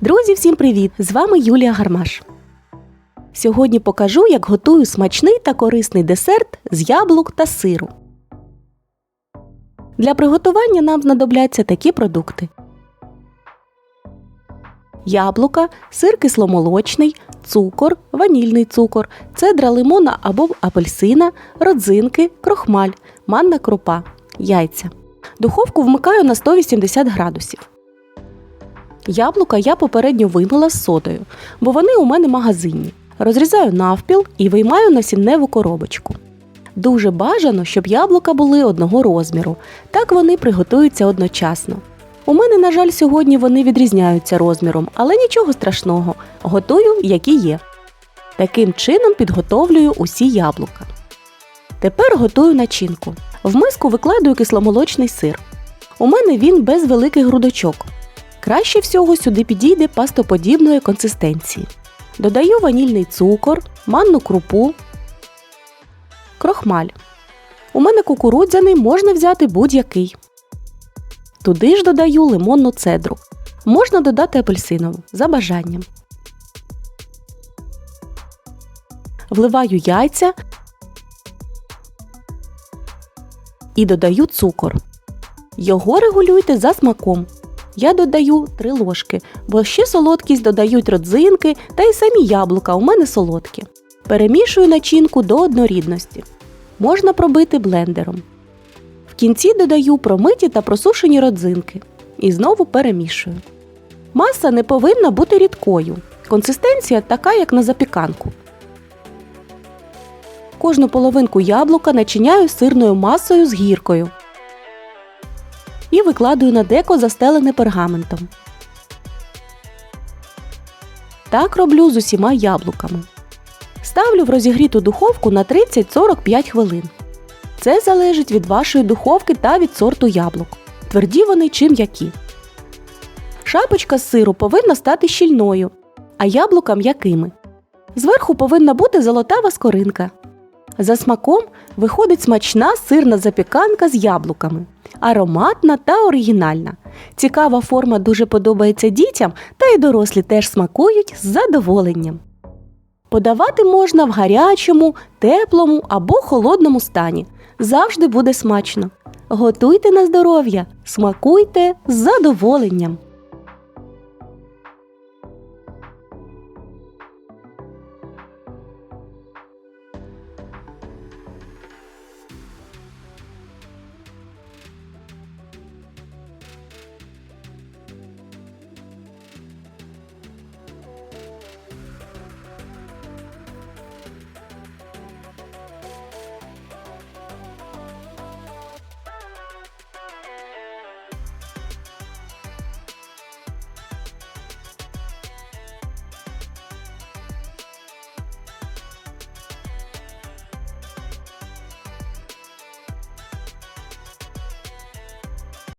Друзі, всім привіт! З вами Юлія Гармаш. Сьогодні покажу, як готую смачний та корисний десерт з яблук та сиру. Для приготування нам знадобляться такі продукти: яблука, сир кисломолочний, цукор, ванільний цукор, цедра лимона або апельсина, родзинки, крохмаль, манна крупа, яйця. Духовку вмикаю на 180 градусів. Яблука я попередньо вимила з содою, бо вони у мене магазинні. Розрізаю навпіл і виймаю насінневу коробочку. Дуже бажано, щоб яблука були одного розміру. Так вони приготуються одночасно. У мене, на жаль, сьогодні вони відрізняються розміром, але нічого страшного. Готую, які є. Таким чином підготовлюю усі яблука. Тепер готую начинку. В миску викладую кисломолочний сир. У мене він без великих грудочок. Краще всього сюди підійде пастоподібної консистенції. Додаю ванільний цукор, манну крупу, крохмаль. У мене кукурудзяний можна взяти будь-який. Туди ж додаю лимонну цедру. Можна додати апельсинову за бажанням. Вливаю яйця і додаю цукор. Його регулюйте за смаком. Я додаю 3 ложки, бо ще солодкість додають родзинки та й самі яблука у мене солодкі. Перемішую начинку до однорідності. Можна пробити блендером. В кінці додаю промиті та просушені родзинки. І знову перемішую. Маса не повинна бути рідкою. Консистенція така, як на запіканку. Кожну половинку яблука начиняю сирною масою з гіркою і викладую на деко застелене пергаментом. Так роблю з усіма яблуками. Ставлю в розігріту духовку на 30-45 хвилин. Це залежить від вашої духовки та від сорту яблук. Тверді вони чи м'які. Шапочка з сиру повинна стати щільною, а яблука м'якими. Зверху повинна бути золотава скоринка. За смаком виходить смачна сирна запіканка з яблуками. Ароматна та оригінальна. Цікава форма дуже подобається дітям, та й дорослі теж смакують з задоволенням. Подавати можна в гарячому, теплому або холодному стані. Завжди буде смачно. Готуйте на здоров'я, смакуйте з задоволенням.